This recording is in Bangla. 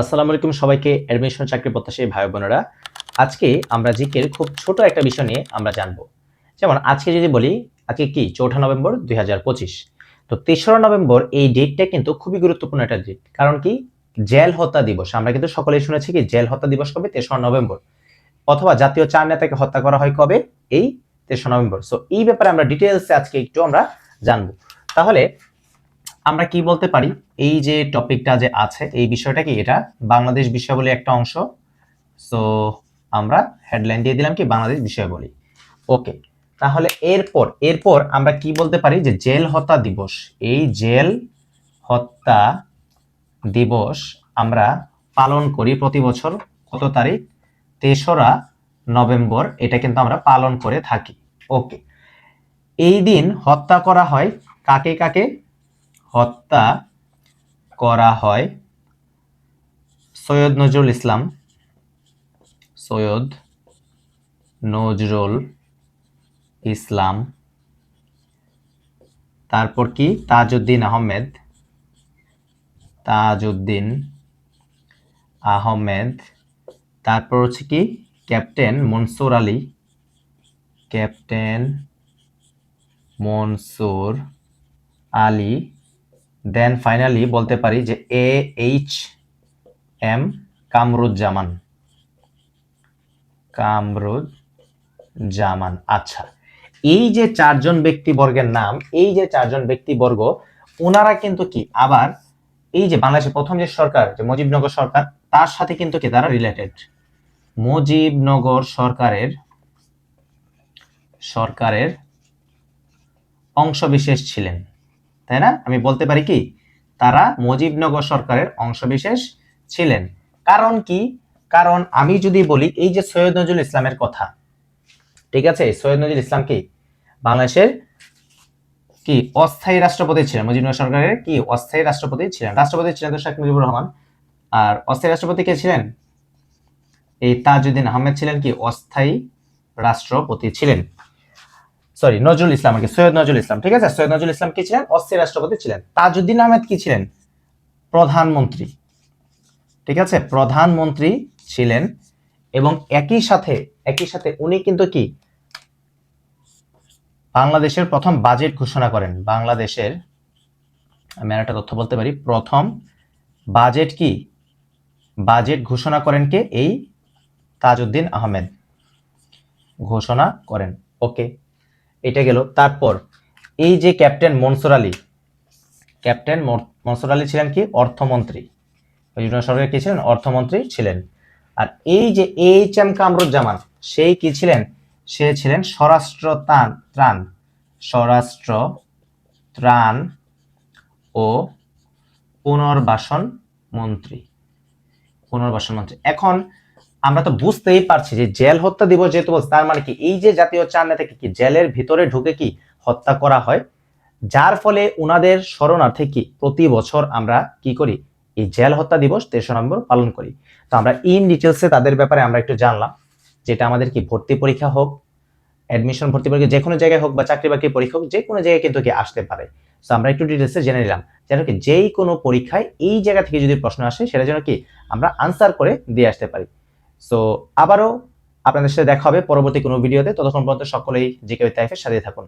আসসালামু আলাইকুম সবাইকে অ্যাডমিশন চাকরি প্রত্যাশী ভাই বোনেরা। আজকে আমরা জিকের খুব ছোট একটা বিষয় নিয়ে আমরা জানব। যেমন আজকে যদি বলি, আজকে কি? চৌঠা নভেম্বর দুই তো তেসরা নভেম্বর এই ডেটটা কিন্তু খুবই গুরুত্বপূর্ণ একটা ডেট। কারণ কি? জেল হত্যা দিবস। আমরা কিন্তু সকলেই শুনেছি কি জেল হত্যা দিবস কবে? তেসরা নভেম্বর। অথবা জাতীয় চার নেতাকে হত্যা করা হয় কবে? এই তেসরা নভেম্বর। সো এই ব্যাপারে আমরা ডিটেলসে আজকে একটু আমরা জানব। তাহলে আমরা কি বলতে পারি? এই যে টপিকটা যে আছে, এই বিষয়টা কি এটা? বাংলাদেশ বিষয়াবলী একটা অংশ। সো আমরা হেডলাইন দিয়ে দিলাম কি বাংলাদেশ বিষয়াবলী। ওকে তাহলে এরপর এরপর আমরা কি বলতে পারি যে জেল হত্যা দিবস? এই জেল হত্যা দিবস আমরা পালন করি প্রতি বছর। কত তারিখ? তেসরা নভেম্বর, এটা কিন্তু আমরা পালন করে থাকি। ওকে এই দিন হত্যা করা হয় কাকে কাকে? হত্যা করা হয়। সৈয়দ নজরুল ইসলাম। সৈয়দ নজরুল ইসলাম। তারপর কি? তাজউদ্দিন আহমেদ। তাজউদ্দিন আহমেদ। তারপর হচ্ছে কি? Captain Mansur Ali. Captain Mansur Ali. Then finally বলতে পারি যে A H M Kamaruzzaman. Kamaruzzaman আচ্ছা। এই যে চারজন ব্যক্তিবর্গের নাম, এই যে চারজন ব্যক্তিবর্গ ওনারা কিন্তু কি? আবার এই যে বাংলাদেশের প্রথম যে সরকার, যে মুজিবনগর সরকার, তার সাথে কিন্তু কি? তারা রিলেটেড মুজিবনগর সরকারের সরকারের অংশবিশেষ ছিলেন। তাই না? আমি বলতে পারি কি? তারা মুজিবনগর সরকারের অংশবিশেষ ছিলেন। কারণ কি? কারণ আমি যদি বলি, এই যে সৈয়দ নজরুল ইসলামের কথা, ঠিক আছে? সৈয়দ নজরুল ইসলাম কি? বাংলাদেশের কি? অস্থায়ী রাষ্ট্রপতি ছিলেন। মুজিবনগর সরকারের কি? অস্থায়ী রাষ্ট্রপতি ছিলেন। রাষ্ট্রপতি ছিলেন তো শেখ মুজিবুর রহমান। আর অস্থায়ী রাষ্ট্রপতি কে ছিলেন? এই তাজউদ্দিন আহমেদ ছিলেন কি? অস্থায়ী রাষ্ট্রপতি ছিলেন। সরি নজরুল ইসলাম আর কি, সৈয়দ নজরুল ইসলাম, ঠিক আছে? সৈয়দ নজরুল ইসলাম কি ছিলেন? অস্থির রাষ্ট্রপতি ছিলেন। তাজউদ্দিন আহমেদ কি ছিলেন? প্রধানমন্ত্রী, ঠিক আছে? প্রধানমন্ত্রী ছিলেন এবং একই সাথে একই সাথে উনি কিন্তু কি? বাংলাদেশের প্রথম বাজেট ঘোষণা করেন। বাংলাদেশের, আমি আর একটা তথ্য বলতে পারি, প্রথম বাজেট কি? বাজেট ঘোষণা করেন কে? এই তাজউদ্দিন আহমেদ ঘোষণা করেন। ওকে এটা গেল। তারপর, এই যে ক্যাপ্টেন মনসুর আলী, ক্যাপ্টেন মনসুর আলী ছিলেন কি? অর্থমন্ত্রী। মুজিবুর সরকার কি ছিলেন? অর্থমন্ত্রী ছিলেন। আর এই যে এইচ এম কামরুজ্জামান, সেই কি ছিলেন? সে ছিলেন স্বরাষ্ট্র ত্রাণ ত্রাণ, স্বরাষ্ট্র ত্রাণ ও পুনর্বাসন মন্ত্রী। পুনর্বাসন মন্ত্রী। এখন আমরা তো বুঝতেই পারছি যে জেল হত্যা দিবস যেহেতু বলছে, তার মানে কি? এই যে জাতীয় চার নেতাকে কি জেলের ভিতরে ঢুকে কি হত্যা করা হয়? যার ফলে উনাদের শরণার্থে কি প্রতি বছর আমরা কি করি? এই জেল হত্যা দিবস তেসরা নভেম্বর পালন করি। তো আমরা ইন ডিটেলসে তাদের ব্যাপারে আমরা একটু জানলাম, যেটা আমাদের কি ভর্তি পরীক্ষা হোক অ্যাডমিশন ভর্তি পরীক্ষা, যে কোনো জায়গায় হোক বা চাকরি বাকরি পরীক্ষা হোক, যে কোনো জায়গায় কিন্তু কি আসতে পারে। তো আমরা একটু ডিটেলসে জেনে নিলাম। যেন কি যেই কোনো পরীক্ষায় এই জায়গা থেকে যদি প্রশ্ন আসে, সেটা যেন কি আমরা আনসার করে দিয়ে আসতে পারি। সো আবারও আপনাদের সাথে দেখা হবে পরবর্তী কোনো ভিডিওতে। ততক্ষণ পর্যন্ত সকলেই জিকে তাইফের সাথে থাকুন।